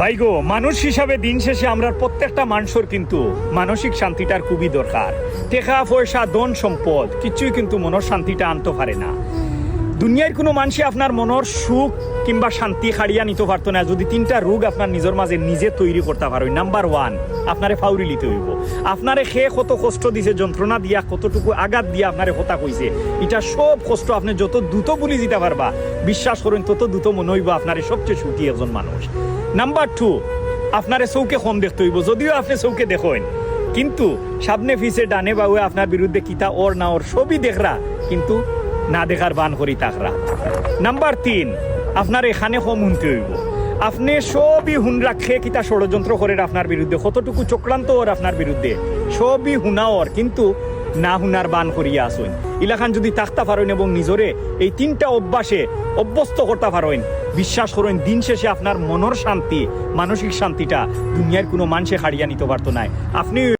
ভাই গো, মানুষ হিসাবে দিন শেষে আমরা প্রত্যেকটা মানুষের কিন্তু মানসিক শান্তিটার খুবই দরকার। টেকা, পয়সা দন সম্পদ, কিছুই কিন্তু মনের শান্তিটা আনতে পারে না। দুনিয়ার কোনো মানুষই আপনার মনের সুখ কিংবা শান্তি খাড়িয়া নিতে পারতো না যদি তিনটা রোগ আপনার নিজের মাঝে নিজে তৈরি করতে পারো নাম্বার ওয়ান আপনারে ফাউরি লিতে হইব। আপনারে সে কত কষ্ট দিছে, যন্ত্রণা দিয়া, কতটুকু আঘাত দিয়া আপনারে হতা কইছে এটা সব কষ্ট আপনি যত দ্রুত বলি দিতে পারবা, বিশ্বাস করেন, তত দ্রুত মনে হইব আপনারে সবচেয়ে সুখী একজন মানুষ। নাম্বার টু আপনারে চৌকে কম দেখতে হইব। যদিও আপনি চৌকে দেখেন, কিন্তু সামনে ফিসে ডানে বাউে আপনার বিরুদ্ধে কিতা ওর না ওর সবই দেখরা, কিন্তু না দেখার বান করি তাকরা নাম্বার তিন, আপনার এখানে কম শুনতে হইব। আপনি সবই হুন রাখে কিতা ষড়যন্ত্র করে আপনার বিরুদ্ধে। কতটুকু চক্রান্ত ওর আপনার বিরুদ্ধে? সবই হুনা ওর, কিন্তু না হুনার বান করিয়া আসুন ইলাখান যদি তাকতা পারেন এবং নিজরে এই তিনটা অভ্যাসে অভ্যস্ত করতে পারেন বিশ্বাস করেন দিন শেষে আপনার মনের শান্তি, মানসিক শান্তিটা দুনিয়ার কোনো মানুষে হারিয়া নিতে পারতো না আপনি